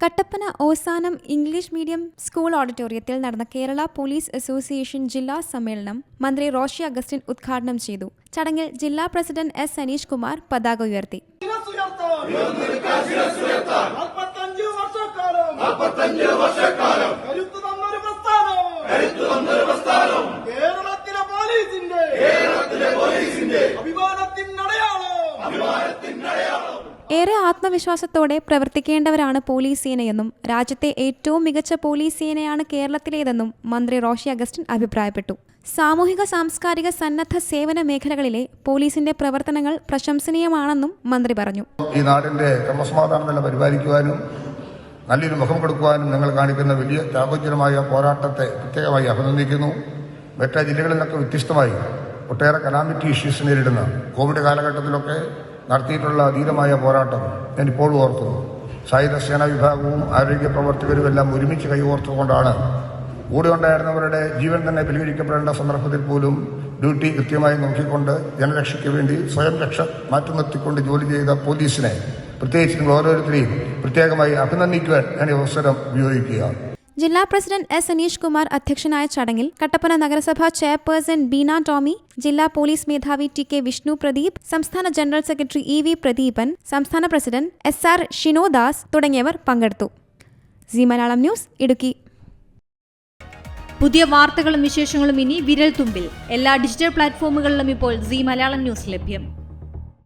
Kattappana Ozanam English medium school ഓഡിറ്റോറിയത്തിൽ നടന്ന Kerala police association ജില്ലാ സമ്മേളനം മന്ത്രി റോഷി അഗസ്റ്റിൻ ഉദ്ഘാടനം ചെയ്തു. ചടങ്ങിൽ ജില്ലാ പ്രസിഡന്റ് എസ് സനീഷ് കുമാർ പതാക ഉയർത്തി. വർഷക്കാലം. ഏറെ ആത്മവിശ്വാസത്തോടെ പ്രവർത്തിക്കേണ്ടവരാണ് പോലീസ് സേനയെന്നും രാജ്യത്തെ ഏറ്റവും മികച്ച പോലീസ് സേനയാണ് കേരളത്തിലേതെന്നും മന്ത്രി റോഷി അഗസ്റ്റിൻ അഭിപ്രായപ്പെട്ടു. സാമൂഹിക സാംസ്കാരിക സന്നദ്ധ സേവന മേഖലകളിലെ പോലീസിന്റെ പ്രവർത്തനങ്ങൾ പ്രശംസനീയമാണെന്നും മന്ത്രി പറഞ്ഞു. ഈ നാടിന്റെ ക്രമസമാധാനം നില പരിപാലിക്കുവാനും നല്ലൊരു മുഖം കൊടുക്കുവാനും നിങ്ങൾ കാണിക്കുന്ന വലിയ ത്യാഗോജ്വലമായ പോരാട്ടത്തെ പ്രത്യേകമായി അഭിനന്ദിക്കുന്നു. മറ്റ് ജില്ലകളിലൊക്കെ വ്യത്യസ്തമായി ഒട്ടേറെ കലാമിറ്റി ഇഷ്യൂസ് നേരിടുന്ന കോവിഡ് കാലഘട്ടത്തിലൊക്കെ നടത്തിയിട്ടുള്ള അതീതമായ പോരാട്ടം ഞാൻ ഇപ്പോഴും ഓർക്കുന്നു. സായുധ സേനാ വിഭാഗവും ആരോഗ്യ പ്രവർത്തകരും എല്ലാം ഒരുമിച്ച് കൈകോർത്തുകൊണ്ടാണ് കൂടെ ഉണ്ടായിരുന്നവരുടെ ജീവൻ തന്നെ ബലികരിക്കപ്പെടേണ്ട സന്ദർഭത്തിൽ പോലും ഡ്യൂട്ടി കൃത്യമായി നോക്കിക്കൊണ്ട് ജനരക്ഷയ്ക്ക് വേണ്ടി സ്വയം രക്ഷ മാറ്റി നിർത്തിക്കൊണ്ട് ജോലി ചെയ്ത പോലീസിനെ പ്രത്യേകിച്ച് നിങ്ങൾ ഓരോരുത്തരെയും പ്രത്യേകമായി അഭിനന്ദിക്കുവാൻ ഞാൻ ഈ അവസരം ഉപയോഗിക്കുക ജില്ലാ പ്രസിഡന്റ് എസ് അനീഷ് കുമാർ അധ്യക്ഷനായ ചടങ്ങിൽ കട്ടപ്പന നഗരസഭാ ചെയർപേഴ്സൺ ബീന ടോമി ജില്ലാ പോലീസ് മേധാവി ടി കെ വിഷ്ണു പ്രദീപ് സംസ്ഥാന general secretary E V Pradeepan സംസ്ഥാന പ്രസിഡന്റ് എസ് ആർ ഷിനോദാസ് തുടങ്ങിയവർ പങ്കെടുത്തു. C Malayalam news Idukki. പുതിയ വാർത്തകളും വിശേഷങ്ങളും ഇനി വിരൽ തുമ്പിൽ എല്ലാ ഡിജിറ്റൽ പ്ലാറ്റ്ഫോമുകളിലും ഇപ്പോൾ സി മലയാളം ന്യൂസ് ലഭ്യം.